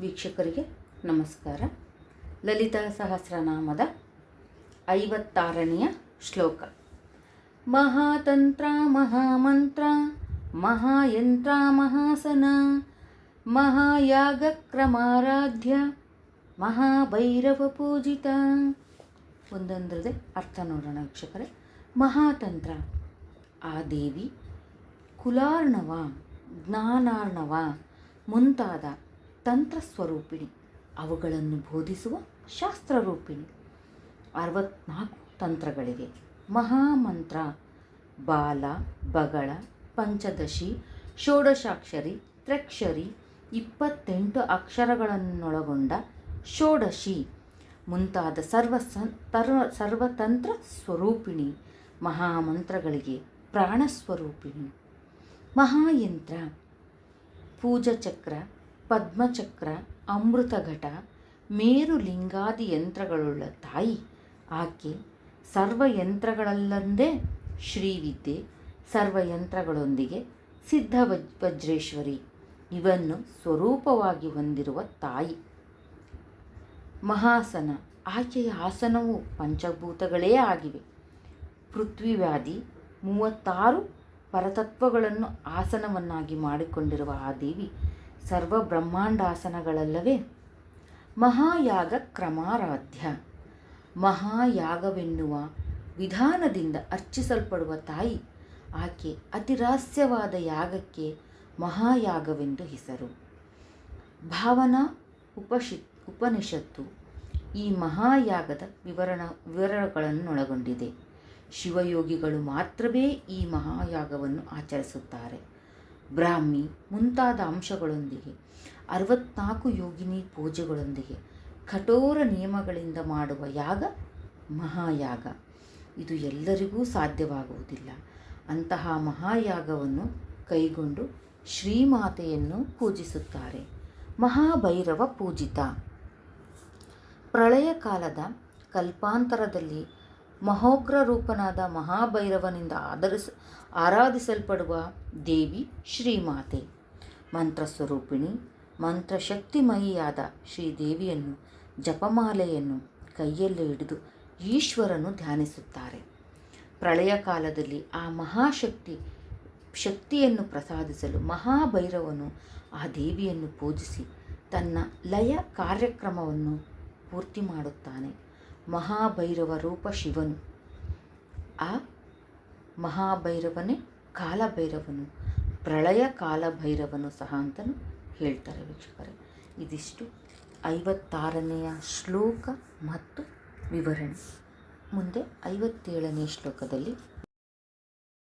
ವೀಕ್ಷಕರಿಗೆ ನಮಸ್ಕಾರ. ಲಲಿತಾ ಸಹಸ್ರನಾಮದ ಐವತ್ತಾರನೆಯ ಶ್ಲೋಕ. ಮಹಾತಂತ್ರ, ಮಹಾಮಂತ್ರ, ಮಹಾಯಂತ್ರ, ಮಹಾಸನ ಮಹಾಯಾಗಕ್ರಮಾರಾಧ್ಯ ಮಹಾಭೈರವ ಪೂಜಿತ. ಒಂದೊಂದರದೇ ಅರ್ಥ ನೋಡೋಣ ವೀಕ್ಷಕರೇ. ಮಹಾತಂತ್ರ ಆ ದೇವಿ ಕುಲಾರ್ಣವ, ಜ್ಞಾನಾರ್ಣವ ಮುಂತಾದ ತಂತ್ರಸ್ವರೂಪಿಣಿ. ಅವುಗಳನ್ನು ಬೋಧಿಸುವ ಶಾಸ್ತ್ರರೂಪಿಣಿ. ಅರವತ್ನಾಲ್ಕು ತಂತ್ರಗಳಿವೆ. ಮಹಾಮಂತ್ರ, ಬಾಲ, ಬಗಳ, ಪಂಚದಶಿ, ಷೋಡಶಾಕ್ಷರಿ, ತ್ರಕ್ಷರಿ, ಇಪ್ಪತ್ತೆಂಟು ಅಕ್ಷರಗಳನ್ನೊಳಗೊಂಡ ಷೋಡಶಿ. ಮುಂತಾದ ಸರ್ವ ಸಂ ತರ್, ಸರ್ವತಂತ್ರ ಸ್ವರೂಪಿಣಿ ಮಹಾಮಂತ್ರಗಳಿಗೆ ಪ್ರಾಣಸ್ವರೂಪಿಣಿ. ಮಹಾಯಂತ್ರ, ಪೂಜಚಕ್ರ ಪದ್ಮಚಕ್ರ, ಅಮೃತಘಟ ಮೇರುಲಿಂಗಾದಿ ಯಂತ್ರಗಳುಳ್ಳ ತಾಯಿ. ಆಕೆ ಸರ್ವಯಂತ್ರಗಳಲ್ಲಂದೇ ಶ್ರೀವಿದ್ಯೆ, ಸರ್ವಯಂತ್ರಗಳೊಂದಿಗೆ ಸಿದ್ಧ ವಜ್ ವಜ್ರೇಶ್ವರಿ ಇವನ್ನು ಸ್ವರೂಪವಾಗಿ ಹೊಂದಿರುವ ತಾಯಿ. ಮಹಾಸನ. ಆಕೆಯ ಆಸನವು ಪಂಚಭೂತಗಳೇ ಆಗಿವೆ. ಪೃಥ್ವಿವ್ಯಾಧಿ ಮೂವತ್ತಾರು ಪರತತ್ವಗಳನ್ನು ಆಸನವನ್ನಾಗಿ ಮಾಡಿಕೊಂಡಿರುವ ಆ ದೇವಿ ಸರ್ವ ಬ್ರಹ್ಮಾಂಡಾಸನಗಳಲ್ಲವೇ ಮಹಾಯಾಗ ಕ್ರಮಾರಾಧ್ಯ. ಮಹಾಯಾಗವೆನ್ನುವ ವಿಧಾನದಿಂದ ಅರ್ಚಿಸಲ್ಪಡುವ ತಾಯಿ ಆಕೆ ಅತಿರಾಸ್ಯವಾದ ಯಾಗಕ್ಕೆ ಮಹಾಯಾಗವೆಂದು ಹೆಸರು. ಭಾವನಾ ಉಪಶಿ, ಉಪನಿಷತ್ತು ಈ ಮಹಾಯಾಗದ ವಿವರಣ, ವಿವರಗಳನ್ನೊಳಗೊಂಡಿದೆ. ಶಿವಯೋಗಿಗಳು ಮಾತ್ರವೇ ಈ ಮಹಾಯಾಗವನ್ನು ಆಚರಿಸುತ್ತಾರೆ. ಬ್ರಾಹ್ಮಿ ಮುಂತಾದ ಅಂಶಗಳೊಂದಿಗೆ, ಅರವತ್ನಾಲ್ಕು ಯೋಗಿನಿ ಪೂಜೆಗಳೊಂದಿಗೆ ಕಠೋರ ನಿಯಮಗಳಿಂದ ಮಾಡುವ ಯಾಗ, ಮಹಾಯಾಗ. ಇದು ಎಲ್ಲರಿಗೂ ಸಾಧ್ಯವಾಗುವುದಿಲ್ಲ. ಅಂತಹ ಮಹಾಯಾಗವನ್ನು ಕೈಗೊಂಡು ಶ್ರೀಮಾತೆಯನ್ನು ಪೂಜಿಸುತ್ತಾರೆ. ಮಹಾಭೈರವ ಪೂಜಿತ. ಪ್ರಳಯ ಕಾಲದ ಕಲ್ಪಾಂತರದಲ್ಲಿ ಮಹೋಗ್ರ ರೂಪನಾದ ಮಹಾಭೈರವನಿಂದ ಆಧರಿಸ, ಆರಾಧಿಸಲ್ಪಡುವ ದೇವಿ ಶ್ರೀಮಾತೆ. ಮಂತ್ರಸ್ವರೂಪಿಣಿ, ಮಂತ್ರಶಕ್ತಿಮಯಿಯಾದ ಶ್ರೀದೇವಿಯನ್ನು ಜಪಮಾಲೆಯನ್ನು ಕೈಯಲ್ಲಿ ಹಿಡಿದು ಈಶ್ವರನು ಧ್ಯಾನಿಸುತ್ತಾರೆ. ಪ್ರಳಯ ಕಾಲದಲ್ಲಿ ಆ ಮಹಾಶಕ್ತಿ, ಶಕ್ತಿಯನ್ನು ಪ್ರಸಾದಿಸಲು ಮಹಾಭೈರವನು ಆ ದೇವಿಯನ್ನು ಪೂಜಿಸಿ ತನ್ನ ಲಯ ಕಾರ್ಯಕ್ರಮವನ್ನು ಪೂರ್ತಿ ಮಾಡುತ್ತಾನೆ. ಮಹಾಭೈರವ ರೂಪ ಶಿವನು. ಆ ಮಹಾಭೈರವನೇ ಕಾಲಭೈರವನು, ಪ್ರಳಯ ಕಾಲಭೈರವನು ಸಹ ಅಂತಲೂ ಹೇಳ್ತಾರೆ ವೀಕ್ಷಕರೇ. ಇದಿಷ್ಟು ಐವತ್ತಾರನೆಯ ಶ್ಲೋಕ ಮತ್ತು ವಿವರಣೆ. ಮುಂದೆ ಐವತ್ತೇಳನೇ ಶ್ಲೋಕದಲ್ಲಿ